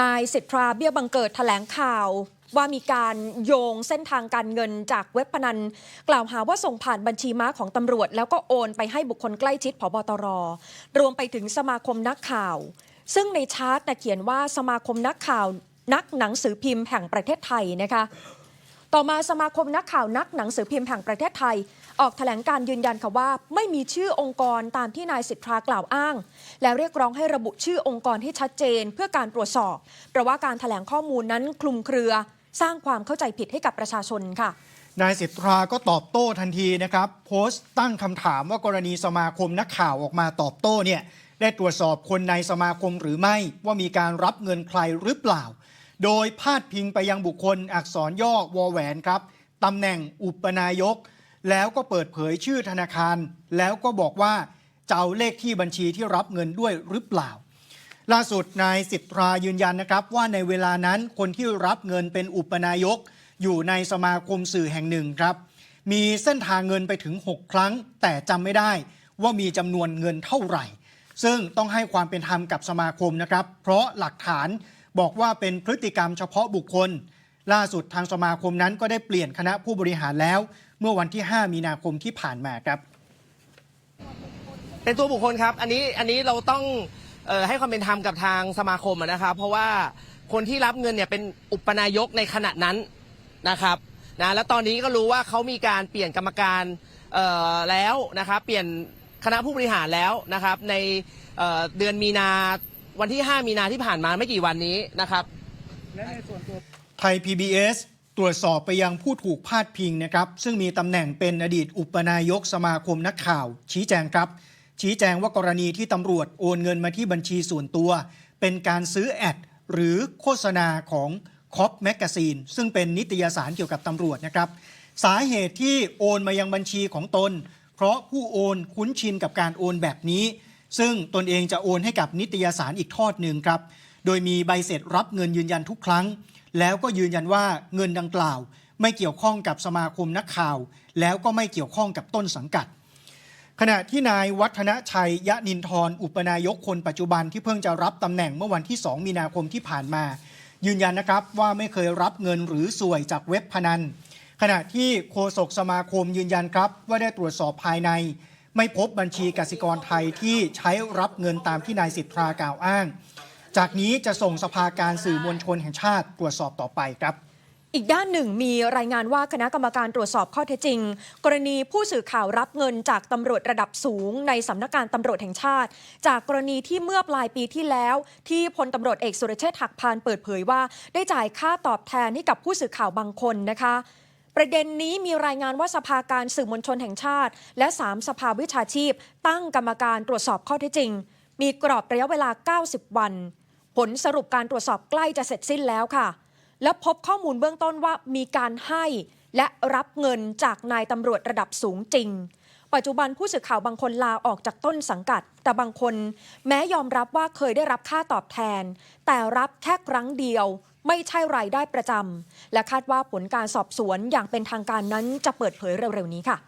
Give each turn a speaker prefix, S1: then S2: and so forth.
S1: นายสิทธาเบี้ยบังเกิดแถลงข่าวว่ามีการโยงเส้นทางการเงินจากเว็บพนัน กล่าวหาว่าส่งผ่านบัญชีม้าของตำรวจ แล้วก็โอนไปให้บุคคลใกล้ชิดผบตร รวมไปถึงสมาคมนักข่าว ซึ่งในชาร์ตนะเขียนว่าสมาคมนักข่าวนักหนังสือพิมพ์แห่งประเทศไทยนะคะ ต่อมาสมาคมนักข่าวนักหนังสือพิมพ์แห่งประเทศไทย ออกแถลงการยืนยันค่ะว่า ไม่มีชื่อองค์กรตามที่นายสิทธากล่าวอ้าง และเรียกร้องให้ระบุชื่อองค์กรที่ชัดเจนเพื่อการตรวจสอบ เพราะว่าการแถลงข้อมูลนั้นคลุมเครือ สร้างความเข้าใจผิดให้กับประชาชนค่ะ
S2: นายสิทธาก็ตอบโต้ทันทีนะครับ โพสต์ตั้งคำถามว่ากรณีสมาคมนักข่าวออกมาตอบโต้เนี่ยได้ตรวจสอบคนในสมาคมหรือไม่ว่ามีการรับเงินใครหรือเปล่า โดยพาดพิงไปยังบุคคลอักษรย่อวอแหวนครับตำแหน่งอุปนายก แล้วก็เปิดเผยชื่อธนาคาร แล้วก็บอกว่าจะเอาเลขที่บัญชีที่รับเงินด้วยหรือเปล่า ล่าสุดนายสิทธายืนยันนะครับ ว่าในเวลานั้นคนที่รับเงินเป็นอุปนายก อยู่ในสมาคมสื่อแห่งหนึ่งครับ มีเส้นทางเงินไปถึง 6 ครั้ง แต่จำไม่ได้ว่ามีจำนวนเงินเท่าไหร่ ซึ่งต้องให้ความเป็นธรรมกับสมาคมนะครับ เพราะหลักฐาน บอกว่าเป็นพฤติกรรมเฉพาะบุคคล ล่าสุดทางสมาคมนั้นก็ได้เปลี่ยนคณะผู้บริหารแล้ว เมื่อวันที่ 5 มีนาคมที่ผ่านมาครับ
S3: เป็นตัวบุคคลครับ อันนี้อันนี้เราต้องออให้ความเป็นธรรมกับทางสมาคมนะครับเพราะว่าคนที่รับเงินเนี่ยเป็นอุปนายกในขณะนั้นนะครับนะแล้วตอนนี้ก็รู้ว่าเขามีการเปลี่ยนกรรมการแล้วนะครับ เปลี่ยนคณะผู้บริหารแล้วนะครับ ในเเดือนมีนา วันที่ 5 มีนาที่ผ่านมาไม่กี่วันนี้นะครับ
S2: ไทย PBS ตรวจสอบไปยังผู้ถูกพาดพิงนะครับ ซึ่งมีตำแหน่งเป็นอดีตอุปนายกสมาคมนักข่าว ชี้แจงครับ ชี้แจงว่ากรณีที่ตำรวจโอนเงินมาที่บัญชีส่วนตัว เป็นการซื้อแอด หรือโฆษณาของคอปแมกกาซีนซึ่งเป็นนิตยสารเกี่ยวกับตำรวจนะครับ สาเหตุที่โอนมายังบัญชีของตน เพราะผู้โอนคุ้นชินกับการโอนแบบนี้ ซึ่งตนเองจะโอนให้กับนิตยสารอีกทอดหนึ่งครับ โดยมีใบเสร็จรับเงินยืนยันทุกครั้ง แล้วก็ยืนยันว่าเงินดังกล่าว ไม่เกี่ยวข้องกับสมาคมนักข่าว แล้วก็ไม่เกี่ยวข้องกับต้นสังกัด ขณะที่นายวัฒนชัยยะนินทรอุปนายกคนปัจจุบันที่เพิ่งจะรับตำแหน่งเมื่อวันที่ 2 มีนาคมที่ผ่านมา ยืนยันนะครับว่าไม่เคยรับเงินหรือสวยจากเว็บพนันขณะที่โฆษกสมาคมยืนยันครับว่าได้ตรวจสอบภายใน ไม่พบบัญชีกสิกรไทยที่ใช้รับเงินตามที่นายสิทธากล่าวอ้าง จากนี้จะส่งสภาการสื่อมวลชนแห่งชาติตรวจสอบต่อไปครับ
S1: อีกด้านหนึ่งมีรายงานว่าคณะกรรมการตรวจสอบข้อเท็จจริง กรณีผู้สื่อข่าวรับเงินจากตำรวจระดับสูง ในสำนักงานตำรวจแห่งชาติ จากกรณีที่เมื่อปลายปีที่แล้ว ที่พลตำรวจเอกสุรเชษฐ์หักพานเปิดเผยว่า ได้จ่ายค่าตอบแทนให้กับผู้สื่อข่าวบางคนนะคะ ประเด็นนี้มีรายงานว่าสภาการสื่อมวลชนแห่งชาติ และ 3 สภาวิชาชีพ ตั้งกรรมการตรวจสอบข้อเท็จจริง มีกรอบระยะเวลา 90 วัน ผลสรุปการตรวจสอบใกล้จะเสร็จสิ้นแล้วค่ะ และพบข้อมูลเบื้องต้นว่ามีการให้และรับเงินจากนายตำรวจระดับสูงจริง ปัจจุบันผู้สื่อข่าวบางคนลาออกจากต้นสังกัด แต่บางคน แม้ยอมรับว่าเคยได้รับค่าตอบแทน แต่รับแค่ครั้งเดียว ไม่ใช่รายได้ประจำและคาดว่าผลการสอบสวนอย่างเป็นทางการนั้นจะเปิดเผยเร็วๆนี้ค่ะ